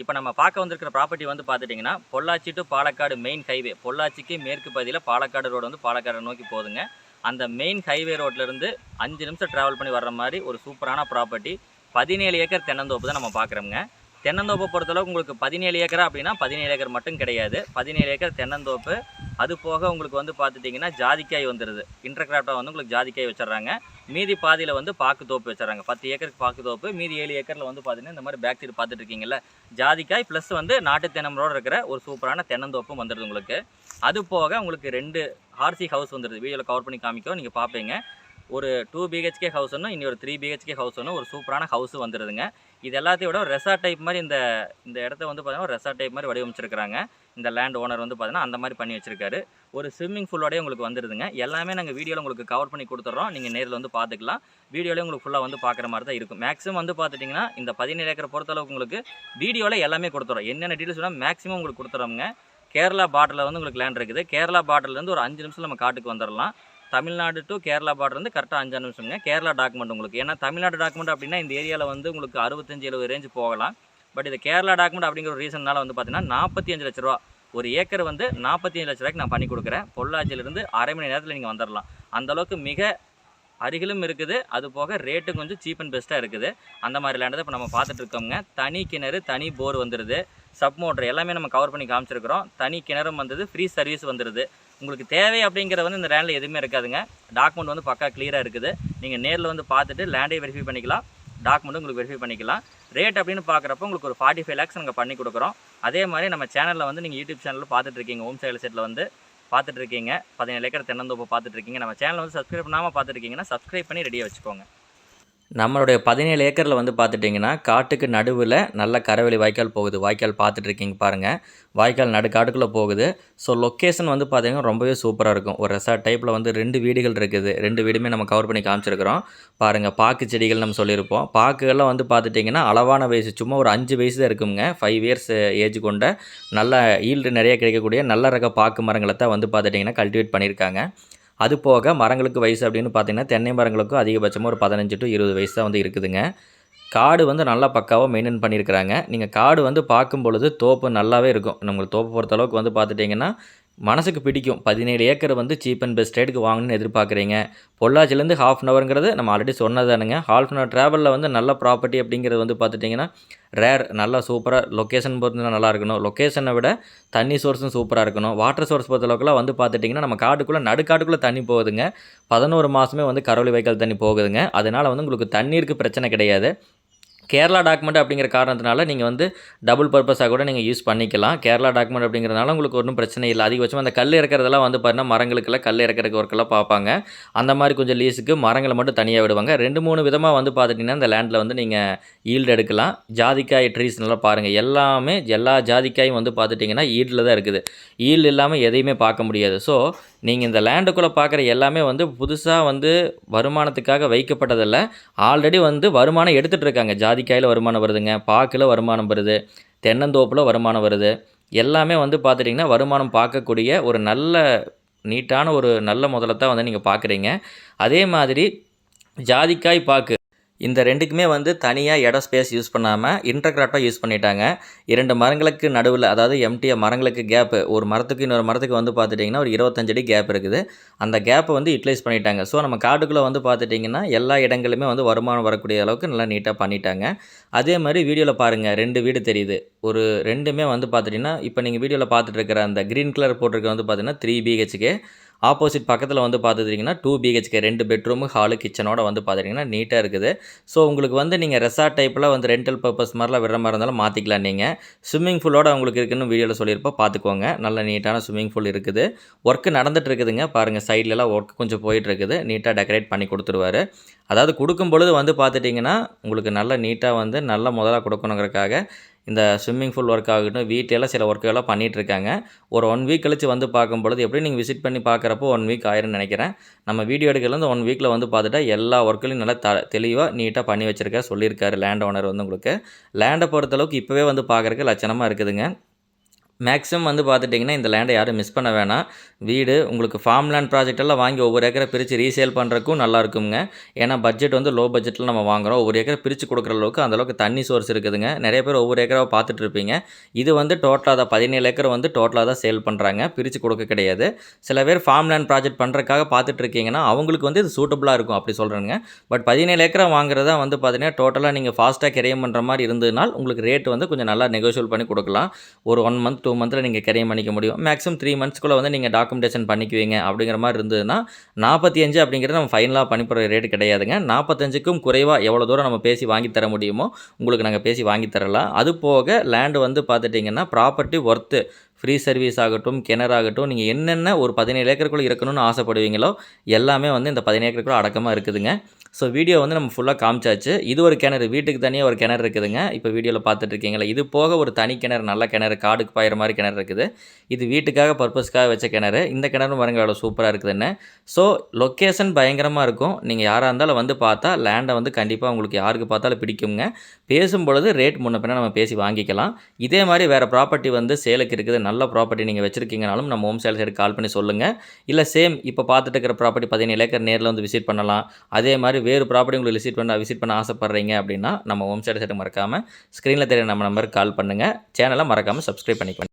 இப்போ நம்ம பார்க்க வந்திருக்கிற ப்ராப்பர்ட்டி வந்து பார்த்துட்டிங்கன்னா Pollachi to Palakkad main highway பொள்ளாச்சிக்கு மேற்கு பகுதியில் பாலக்காடு ரோடு வந்து பாலக்காடு நோக்கி போகுதுங்க. அந்த மெயின் ஹைவே ரோட்லேருந்து அஞ்சு நிமிஷம் ட்ராவல் பண்ணி வர்ற மாதிரி ஒரு சூப்பரான ப்ராப்பர்ட்டி பதினேழு ஏக்கர் தென்னந்தோப்பு தான் நம்ம பார்க்குறோங்க தென்னந்தோப்பை பொறுத்தளவுக்கு உங்களுக்கு பதினேழு ஏக்கரா அப்படின்னா பதினேழு ஏக்கர் மட்டும் கிடையாது. பதினேழு ஏக்கர் தென்னந்தோப்பு. அது போக உங்களுக்கு வந்து பார்த்துட்டிங்கன்னா ஜாதிக்காய் வந்துடுது இன்டர்கிராஃப்டாக வந்து உங்களுக்கு ஜாதிக்காய் வச்சிடுறாங்க. மீதி பாதியில் வந்து பாக்கு தோப்பு வச்சிடறாங்க. பத்து ஏக்கருக்கு பாக்கு தோப்பு மீதி ஏழு ஏக்கரில் வந்து பார்த்தீங்கன்னா இந்த மாதிரி பேக் சைடு பார்த்துட்டு இருக்கீங்கல்ல ஜாதிக்காய் ப்ளஸ் வந்து நாட்டு தென்னமரோடு இருக்கிற ஒரு சூப்பரான தென்னந்தோப்பும் வந்துடுது உங்களுக்கு. அது போக உங்களுக்கு ரெண்டு ஆர்சி ஹவுஸ் வந்துடுது வீடியோவில் கவர் பண்ணி காமிக்கோ நீங்கள் பார்ப்பீங்க ஒரு டூ பிஹெச்கே ஹவுஸ் ஒன்று இனி ஒரு த்ரீ பிஹெச்கே ஹவுஸ் ஒன்று ஒரு சூப்பரான ஹவுஸ் வந்துடுதுங்க இது எல்லாத்தையும் விட ரெசார்ட் டைப் மாதிரி இந்த இந்த இடத்த வந்து பார்த்தீங்கன்னா ரெசார்ட் டைப் மாதிரி வடிவமைச்சிருக்கிறாங்க. இந்த லேண்ட் ஓனர் வந்து பார்த்தீங்கன்னா அந்த மாதிரி பண்ணி வச்சிருக்காரு. ஒரு ஸ்விம்மிங் ஃபுல்லோடய உங்களுக்கு வந்துடுதுங்க எல்லாமே நாங்கள் வீடியோவில் உங்களுக்கு கவர் பண்ணி கொடுத்துட்றோம் நீங்கள் நேரில் வந்து பார்த்துக்கலாம் வீடியோலேயே உங்களுக்கு ஃபுல்லாக வந்து பார்க்குற மாதிரி தான் இருக்கும். மேக்ஸிமம் வந்து பார்த்துட்டிங்கன்னா இந்த பதினேழு ஏக்கர் பொறுத்தளவுக்கு உங்களுக்கு வீடியோவில் எல்லாமே கொடுத்துறோம். என்னென்ன டீட்டெயில்ஸ் வேணால் மேக்ஸிமம் உங்களுக்கு கொடுத்துறோங்க கேரளா பார்டரில் வந்து உங்களுக்கு லேண்ட் இருக்குது. கேரளா பார்டர்லேருந்து ஒரு அஞ்சு நிமிஷம் நம்ம காட்டுக்கு வந்துடலாம் தமிழ்நாடு டு கேரளா பார்டர் வந்து கரெக்டாக அஞ்சு நிமிஷம்ங்க. கேரளா டாக்குமெண்ட் உங்களுக்கு. ஏன்னா தமிழ்நாடு டாக்குமெண்ட் அப்படின்னா இந்த ஏரியாவில் வந்து உங்களுக்கு அறுபத்தஞ்சு எழுபது ரேஞ்ச் போகலாம். பட் இது கேரளா டாக்குமெண்ட் அப்படிங்கிற ஒரு ரீசன்னால வந்து பார்த்தீங்கன்னா நாற்பத்தி அஞ்சு லட்ச ரூபா. ஒரு ஏக்கர் வந்து நாற்பத்தி அஞ்சு லட்ச ரூபாய்க்கு நான் பண்ணி கொடுக்குறேன். பொள்ளாச்சியிலிருந்து அரை மணி நேரத்தில் நீங்கள் வந்துடலாம் அந்தளவுக்கு மிக அருகிலும் இருக்குது. அது போக ரேட்டு கொஞ்சம் சீப் அண்ட் பெஸ்ட்டாக இருக்குது. அந்த மாதிரி லேண்டை இப்போ நம்ம பார்த்துட்டு தனி கிணறு தனி போர் வந்துடுது சப் மோட்ரு எல்லாமே நம்ம கவர் பண்ணி காமிச்சிருக்கிறோம். தனி கிணறும் வந்தது ஃப்ரீ சர்வீஸ் வந்துடுது உங்களுக்கு தேவை அப்படிங்கிறது வந்து இந்த லேண்டில் எதுவுமே இருக்காதுங்க. டாக்குமெண்ட் வந்து பக்கா கிளியராக இருக்குது. நீங்கள் நேரில் வந்து பார்த்துட்டு லேண்டை வெரிஃபை பண்ணிக்கலாம். டாக்குமெண்ட்டும் உங்களுக்கு வெரிஃபை பண்ணிக்கலாம். ரேட் அப்படின்னு பார்க்குறப்ப உங்களுக்கு ஒரு ஃபார்ட்டி ஃபைவ் லேக்ஸ் நாங்கள் பண்ணி கொடுக்குறோம். அதே மாதிரி நம்ம சேனலில் வந்து நீங்கள் யூடியூப் சேனலில் பார்த்துட்டு இருக்கீங்க. ஹோம் சைடில் செட்டில் வந்து பார்த்துட்டு இருக்கீங்க. பதினேழு ஏக்கர் தென்னந்தோப்பு பார்த்துட்டு இருக்கீங்க. நம்ம சேனல் வந்து சப்ஸ்கிரைப் பண்ணாமல் பார்த்துட்டு இருக்கீங்கன்னா சப்ஸ்கிரைப் பண்ணி ரெடியாக வச்சுக்கோங்க. நம்மளுடைய பதினேழு ஏக்கரில் வந்து பார்த்துட்டிங்கன்னா காட்டுக்கு நடுவில் நல்ல கரவெளி வாய்க்கால் போகுது. வாய்க்கால் பார்த்துட்டு இருக்கீங்க பாருங்கள் வாய்க்கால் நடு காட்டுக்குள்ளே போகுது. ஸோ லொக்கேஷன் வந்து பார்த்தீங்கன்னா ரொம்பவே சூப்பராக இருக்கும். ஒரு ரெசார்ட் டைப்பில் வந்து ரெண்டு வீடுகள் இருக்குது. ரெண்டு வீடுமே நம்ம கவர் பண்ணி காமிச்சிருக்கிறோம். பாருங்கள் பாக்கு செடிகள் நம்ம சொல்லியிருப்போம். பாக்குகள்லாம் வந்து பார்த்துட்டிங்கன்னா அளவான வயசு சும்மா ஒரு அஞ்சு வயசு தான் இருக்குங்க. ஃபைவ் இயர்ஸ் ஏஜ் கொண்ட நல்ல ஈல்டு நிறைய கிடைக்கக்கூடிய நல்ல ரக பாக்கு மரங்களை தான் வந்து பார்த்துட்டிங்கன்னா கல்டிவேட் பண்ணியிருக்காங்க. அது போக மரங்களுக்கு வயசு அப்படின்னு பார்த்தீங்கன்னா தென்னை மரங்களுக்கும் அதிகபட்சமாக ஒரு பதினஞ்சு டு இருபது வயசு தான் வந்து இருக்குதுங்க. காடு வந்து நல்லா பக்காவாக மெயின்டைன் பண்ணியிருக்கிறாங்க. நீங்கள் காடு வந்து பார்க்கும் பொழுது தோப்பு நல்லாவே இருக்கும். நம்மளுக்கு தோப்பு பொறுத்த அளவுக்கு வந்து பார்த்துட்டிங்கன்னா மனசுக்கு பிடிக்கும். பதினேழு ஏக்கர் வந்து சீப் அண்ட் பெஸ்ட் ரேட்டுக்கு வாங்கணும்னு எதிர்பார்க்குறீங்க. பொள்ளாச்சிலேருந்து ஹாஃப் அன் ஹவருங்கிறது நம்ம ஆல்ரெடி சொன்னதானுங்க. ஹாஃப் அன் ஹவர் ட்ராவலில் வந்து நல்ல ப்ராப்பர்ட்டி அப்படிங்கிறது வந்து பார்த்துட்டிங்கன்னா ரேர் நல்லா சூப்பராக லொக்கேஷன் பொறுத்து நல்லா இருக்கணும். லொக்கேஷனை விட தண்ணி சோர்ஸும் சூப்பராக இருக்கணும். வாட்டர் சோர்ஸ் பொறுத்தளவுக்குலாம் வந்து பார்த்துட்டிங்கன்னா நம்ம காட்டுக்குள்ளே நடுக்காட்டுக்குள்ளே தண்ணி போகுதுங்க. பதினோரு மாதமே வந்து கரவழி வைக்கல் தண்ணி போகுதுங்க. அதனால் வந்து உங்களுக்கு தண்ணீருக்கு பிரச்சனை கிடையாது. கேரளா டாக்குமெண்ட் அப்படிங்கிற காரணத்தினால நீங்கள் வந்து டபுள் பர்பஸாக கூட நீங்கள் யூஸ் பண்ணிக்கலாம். கேரளா டாக்குமெண்ட் அப்படிங்கிறதுனால உங்களுக்கு ஒன்றும் பிரச்சனை இல்லை. அதிகபட்சமாக அந்த கல் இறக்கிறதெல்லாம் வந்து பார்த்தீங்கன்னா மரங்களுக்கெல்லாம் கல் இறக்கிறதுக்கு ஒர்க்கெல்லாம் பார்ப்பாங்க. அந்த மாதிரி கொஞ்சம் லீஸுக்கு மரங்களை மட்டும் தனியாக விடுவாங்க. ரெண்டு மூணு விதமாக வந்து பார்த்துட்டிங்கன்னா இந்த லேண்டில் வந்து நீங்கள் ஈல்டு எடுக்கலாம். ஜாதிக்காய் ட்ரீஸ் நல்லா பாருங்கள் எல்லாமே எல்லா ஜாதிக்காயும் வந்து பார்த்துட்டிங்கன்னா ஈல்டில் தான் இருக்குது. ஈல்டு இல்லாமல் எதையுமே பார்க்க முடியாது. ஸோ நீங்கள் இந்த லேண்டுக்குள்ளே பார்க்குற எல்லாமே வந்து புதுசாக வந்து வருமானத்துக்காக வைக்கப்பட்டதில்ல. ஆல்ரெடி வந்து வருமானம் எடுத்துகிட்டு இருக்காங்க. ஜாதி ஜாதிக்காயில் வருமானம் வருதுங்க பாக்கில் வருமானம் வருது தென்னந்தோப்பில் வருமானம் வருது. எல்லாமே வந்து பார்த்துட்டிங்கன்னா வருமானம் பார்க்கக்கூடிய ஒரு நல்ல நீட்டான ஒரு நல்ல முதலத்தான் வந்து நீங்கள் பார்க்குறீங்க அதே மாதிரி ஜாதிக்காய் பாக்கு. இந்த ரெண்டுக்குமே வந்து தனியாக இடம் ஸ்பேஸ் யூஸ் பண்ணாமல் இன்டர்கிராஃப்டாக யூஸ் பண்ணிட்டாங்க. இரண்டு மரங்களுக்கு நடுவில் அதாவது எம்டியாக மரங்களுக்கு கேப்பு ஒரு மரத்துக்கு இன்னொரு மரத்துக்கு வந்து பார்த்துட்டிங்கன்னா ஒரு இருபத்தஞ்சடி கேப் இருக்குது. அந்த கேப்பை வந்து யூட்டிலைஸ் பண்ணிட்டாங்க. ஸோ நம்ம காட்டுக்குள்ளே வந்து பார்த்துட்டிங்கன்னா எல்லா இடங்களுமே வந்து வருமானம் வரக்கூடிய அளவுக்கு நல்லா நீட்டாக பண்ணிட்டாங்க. அதே மாதிரி வீடியோவில் பாருங்கள் ரெண்டு வீடு தெரியுது. ஒரு ரெண்டுமே வந்து பார்த்துட்டிங்கன்னா இப்போ நீங்கள் வீடியோவில் பார்த்துட்டு இருக்கிற அந்த க்ரீன் கலர் போட்டிருக்க வந்து பார்த்தீங்கன்னா த்ரீ பிஹெச்கே ஆப்போசிட் பக்கத்தில் வந்து பார்த்துட்டிங்கன்னா டூ பிஹெச்கே ரெண்டு பெட்ரூமு ஹாலு கிச்சனோட வந்து பார்த்துட்டிங்கன்னா நீட்டாக இருக்குது. ஸோ உங்களுக்கு வந்து நீங்கள் ரெசார்ட் டைப்பில் வந்து ரெண்டல் பர்பஸ் மாதிரிலாம் விடுற மாதிரி இருந்தாலும் மாற்றிக்கலாம் நீங்கள் ஸ்விம்மிங் பூலோட உங்களுக்கு இருக்குன்னு வீடியோவில் சொல்லியிருப்போம். பார்த்துக்கோங்க. நல்ல நீட்டான ஸ்விம்மிங் ஃபூல் இருக்குது. ஒர்க்கு நடந்துட்டு இருக்குதுங்க. பாருங்கள் சைட்லலாம் ஒர்க் கொஞ்சம் போயிட்டு இருக்குது. நீட்டாக டெக்கரேட் பண்ணி கொடுத்துருவாரு. அதாவது கொடுக்கும் பொழுது வந்து பார்த்துட்டிங்கன்னா உங்களுக்கு நல்ல நீட்டாக வந்து நல்ல முதலாக கொடுக்கணுங்கிறக்காக இந்த ஸ்விம்மிங் பூல் ஒர்க் ஆகட்டும் வீட்டிலலாம் சில ஒர்க்குகளாக பண்ணிகிட்ருக்காங்க ஒரு ஒன் வீக் கழிச்சு வந்து பார்க்கும் பொழுது எப்படி நீங்கள் விசிட் பண்ணி பார்க்குறப்போ ஒன் வீக் ஆயிரும்னு நினைக்கிறேன். நம்ம வீடியோ எடுக்கிறதுலேருந்து ஒன் வீக்கில் வந்து பார்த்துட்டா எல்லா ஒர்க்குலையும் நல்லா த தெளிவாக நீட்டாக பண்ணி வச்சுருக்க சொல்லியிருக்காரு லேண்ட் ஓனர் வந்து உங்களுக்கு. லேண்டை பொறுத்தளவுக்கு இப்போவே வந்து பார்க்குறக்கு லட்சணமாக இருக்குதுங்க. மேக்ஸிமம் வந்து பார்த்துட்டிங்கன்னா இந்த லேண்டை யாரும் மிஸ் பண்ண வேணாம். வீடு உங்களுக்கு ஃபார்ம் லேண்ட் ப்ராஜெக்ட் எல்லாம் வாங்கி ஒவ்வொரு ஏக்கரை பிரித்து ரீசேல் பண்ணுறக்கும் நல்லா இருக்குங்க ஏன்னா பட்ஜெட் வந்து லோ பட்ஜெட்டில் நம்ம வாங்குறோம். ஒவ்வொரு ஏக்கரை பிரித்து கொடுக்குற அளவுக்கு அந்த அளவுக்கு தண்ணி சோர்ஸ் இருக்குதுங்க. நிறைய பேர் ஒவ்வொரு ஏக்கராக பார்த்துட்டு இருப்பீங்க. இது வந்து டோட்டலாக தான் பதினேழு ஏக்கர் வந்து டோட்டலாக தான் சேல் பண்ணுறாங்க பிரித்து கொடுக்க கிடையாது. சில பேர் ஃபார்ம் லேண்ட் ப்ராஜெக்ட் பண்ணுறதுக்காக பார்த்துட்டு இருக்கீங்கன்னா அவங்களுக்கு வந்து இது சூட்டபுளாக இருக்கும். அப்படி சொல்கிறேங்க பட் பதினேழு ஏக்கரை வாங்குறதா வந்து பார்த்தீங்கன்னா டோட்டலாக நீங்கள் ஃபாஸ்ட்டாக கிரையம் பண்ணுற மாதிரி இருந்ததுனால் உங்களுக்கு ரேட் வந்து கொஞ்சம் நல்லா நெகோஷியல் பண்ணி கொடுக்கலாம். ஒரு ஒன் மந்த் டூ மந்த்தில் நீங்கள் கிரையம் பண்ணிக்க முடியும். மேக்ஸிமம் த்ரீ மந்த்ஸ்க்குள்ளே வந்து நீங்கள் டாக்குமெண்டேஷன் பண்ணிக்குவீங்க அப்படிங்கிற மாதிரி இருந்ததுன்னா நாற்பத்தி அஞ்சு அப்படிங்கிறது நம்ம ஃபைனலாக பண்ணிப்படுற ரேட் கிடையாதுங்க. நாற்பத்தஞ்சுக்கும் குறைவாக எவ்வளோ தூரம் நம்ம பேசி வாங்கி தர முடியுமோ உங்களுக்கு நாங்கள் பேசி வாங்கி தரலாம். அது போக லேண்டு வந்து பார்த்துட்டிங்கன்னா ப்ராப்பர்ட்டி ஒர்த்து ஃப்ரீ சர்வீஸ் ஆகட்டும் கிணறு ஆகட்டும் நீங்கள் என்னென்ன ஒரு பதினேழு ஏக்கருக்குள்ளே இருக்கணும்னு ஆசைப்படுவீங்களோ எல்லாமே வந்து இந்த பதினேழு ஏக்கருக்குள்ள அடக்கமாக இருக்குதுங்க. ஸோ வீடியோ வந்து நம்ம ஃபுல்லாக காமிச்சாச்சு. இது ஒரு கிணறு வீட்டுக்கு தனியாக ஒரு கிணறு இருக்குதுங்க. இப்போ வீடியோவில் பார்த்துட்டு இருக்கீங்களா? இது போக ஒரு தனி கிணறு நல்ல கிணறு காடுக்கு பாயிற மாதிரி கிணறு இருக்குது. இது வீட்டுக்காக பர்பஸ்க்காக வச்ச கிணறு. இந்த கிணறு பாருங்க எவ்வளோ சூப்பராக இருக்குதுன்னு. ஸோ லொக்கேஷன் பயங்கரமாக இருக்கும். நீங்கள் யாராக இருந்தாலும் வந்து பார்த்தா லேண்டை வந்து கண்டிப்பாக உங்களுக்கு யாருக்கு பார்த்தாலும் பிடிக்குங்க. பேசும்பொழுது ரேட் முன்ன பின்ன நம்ம பேசி வாங்கிக்கலாம். இதே மாதிரி வேறு ப்ராப்பர்ட்டி வந்து சேலுக்கு இருக்குது. நல்ல ப்ராப்பர்ட்டி நீங்கள் வச்சுருக்கீங்கனாலும் நம்ம ஹோம் சேல் சைடு கால் பண்ணி சொல்லுங்கள் இல்லை சேம் இப்போ பார்த்துட்டு இருக்கிற ப்ராப்பர்ட்டி பதினேழு ஏக்கர் நேரில் வந்து விசிட் பண்ணலாம். அதே மாதிரி வேறு ப்ராப்பர்ட்டி உங்களுக்கு விசிட் பண்ண விசிட் பண்ண ஆசைப்பட்றீங்க அப்படின்னா நம்ம ஹோம் சைடு சைடு மறக்காமல் ஸ்க்ரீனில் தெரிய நம்ம நம்பருக்கு கால் பண்ணுங்கள் சேனலை மறக்காமல் சப்ஸ்கிரைப் பண்ணிக்கலாம்